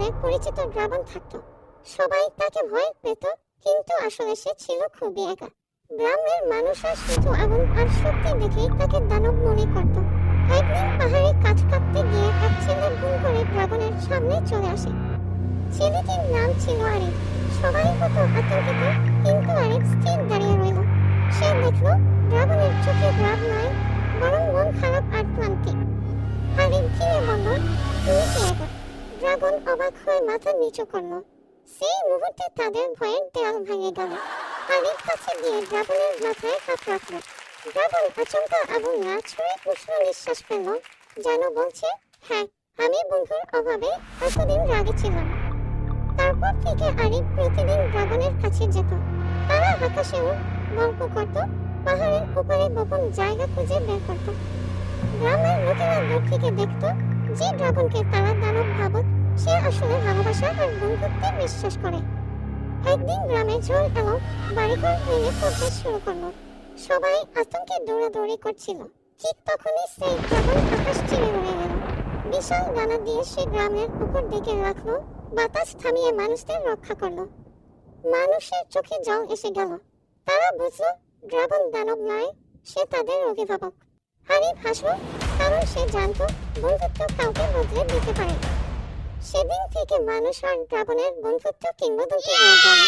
বলে পরিচিত ড্রাগন থাকত। সবাই তাকে ভয় পেত, কিন্তু আসলে সে ছিল খুবই একা। গ্রামের মানুষরা শুধু আগুন আর শক্তি দেখেই তাকে দানব মনে করত। একদিন পাহাড়ে কাঠ কাটতে গিয়ে এক ছেলে ভুল করে ড্রাগনের সামনে চলে আসে। ছেলেটির নাম ছিল আরিফ। সবাই কত আতঙ্কিত, কিন্তু আরিফ স্থির দাঁড়িয়ে রইল। সে দেখল ড্রাগনের চোখে রাগ নয় ড্রাগন অবাক হয়ে মাথা নিচু করল। সেই মুহূর্তে তাদের ভয়ের দেয়াল ভেঙে গেল। আরিফ কাছে গিয়ে ড্রাগনের মাথায় হাত রাখল। ড্রাগন আচমকা আগুন না ছুঁয়ে উষ্ণ নিঃশ্বাস ফেলল, যেন বলছে হ্যাঁ আমি বন্ধুর অভাবে এতদিন রাগে ছিলাম। তারপর থেকে আরিফ প্রতিদিন ড্রাগনের কাছে যেত। তারা আকাশেও গল্প করত, পাহাড়ের উপরে গোপন জায়গা খুঁজে বের করত। গ্রামের লোকেরা দূর থেকে দেখত যে ড্রাগনকে তারা দানব ভাবত। সে আসলে ভালোবাসা আর বন্ধুত্বে বিশ্বাস করে। একদিন গ্রামে ঝড় এলো বাড়িঘর ভেঙে পড়তে শুরু করল। সবাই আতঙ্কে দৌড়াদৌড়ি করছিল। ঠিক তখনই সেই ড্রাগন আকাশ চিরে উড়ে গেল। বিশাল ডানা দিয়ে সে গ্রামের উপর দিকে রাখল, বাতাস থামিয়ে মানুষদের রক্ষা করল। মানুষের চোখে জল এসে গেল। তারা বুঝলো, ড্রাগন দানব নয়, সে তাদের অভিভাবক। হারিফ হাসলো, কারণ সে জানতো বন্ধুত্ব কাউকে বদলে দিতে পারে সেদিন থেকে মানুষ আর ড্রাগনের বন্ধুত্ব কিংবদন্তি হয়ে গেল